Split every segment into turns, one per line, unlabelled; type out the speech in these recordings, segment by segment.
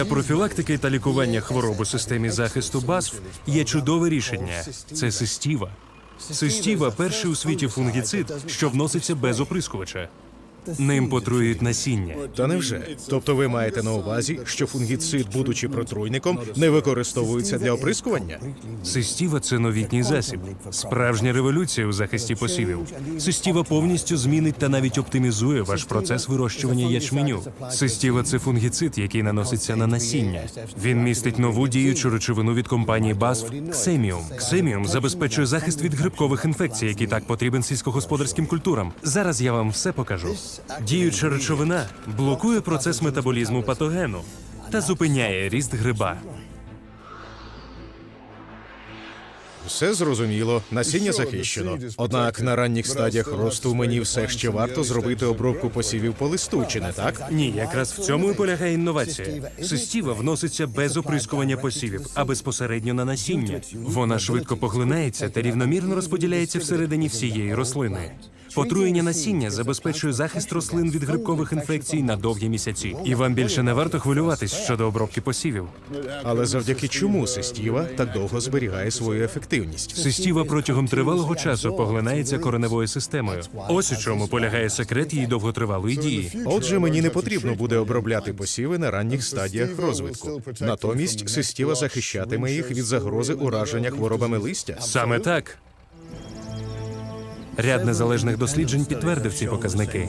Для профілактики та лікування хвороб у системі захисту БАСФ є чудове рішення це систіва. Систіва перший у світі фунгіцид, що вноситься без оприскувача. Ним потруюють насіння.
Та невже? Тобто ви маєте на увазі, що фунгіцид, будучи протруйником, не використовується для оприскування?
Систіва це новітній засіб, справжня революція у захисті посівів. Систіва повністю змінить та навіть оптимізує ваш процес вирощування ячменю. Систіва це фунгіцид, який наноситься на насіння. Він містить нову діючу речовину від компанії BASF – Ксеміум. Ксеміум забезпечує захист від грибкових інфекцій, який так потрібен сільськогосподарським культурам. Зараз я вам все покажу. Діюча речовина блокує процес метаболізму патогену та зупиняє ріст гриба.
Все зрозуміло, насіння захищено. Однак на ранніх стадіях росту мені все ще варто зробити обробку посівів по листу, чи не так?
Ні, якраз в цьому і полягає інновація. Систіва вноситься без оприскування посівів, а безпосередньо на насіння. Вона швидко поглинається та рівномірно розподіляється всередині всієї рослини. Потруєння насіння забезпечує захист рослин від грибкових інфекцій на довгі місяці. І вам більше не варто хвилюватись щодо обробки посівів.
Але завдяки чому систіва так довго зберігає свою ефективність?
Систіва протягом тривалого часу поглинається кореневою системою. Ось у чому полягає секрет її довготривалої дії.
Отже, мені не потрібно буде обробляти посіви на ранніх стадіях розвитку. Натомість систіва захищатиме їх від загрози ураження хворобами листя.
Саме так. Ряд незалежних досліджень підтвердив ці показники.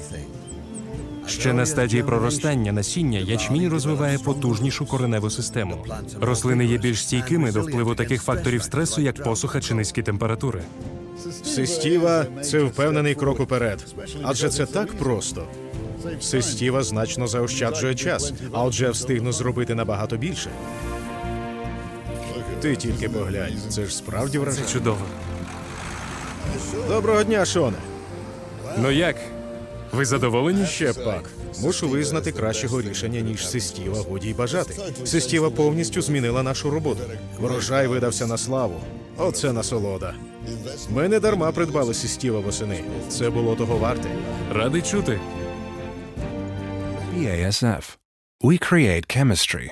Ще на стадії проростання насіння ячмінь розвиває потужнішу кореневу систему. Рослини є більш стійкими до впливу таких факторів стресу, як посуха чи низькі температури.
Систіва це впевнений крок уперед, адже це так просто. Систіва значно заощаджує час, а отже, я встигну зробити набагато більше. Ти тільки поглянь, це ж справді вражає.
Чудово.
Доброго дня, Шоне.
Ну як? Ви задоволені?
Ще пак. Мушу визнати кращого рішення, ніж систіва, годі й бажати. Систіва повністю змінила нашу роботу. Врожай видався на славу. Оце насолода. Ми не дарма придбали систіва восени. Це було того варте.
Радий чути.
BASF. We create chemistry.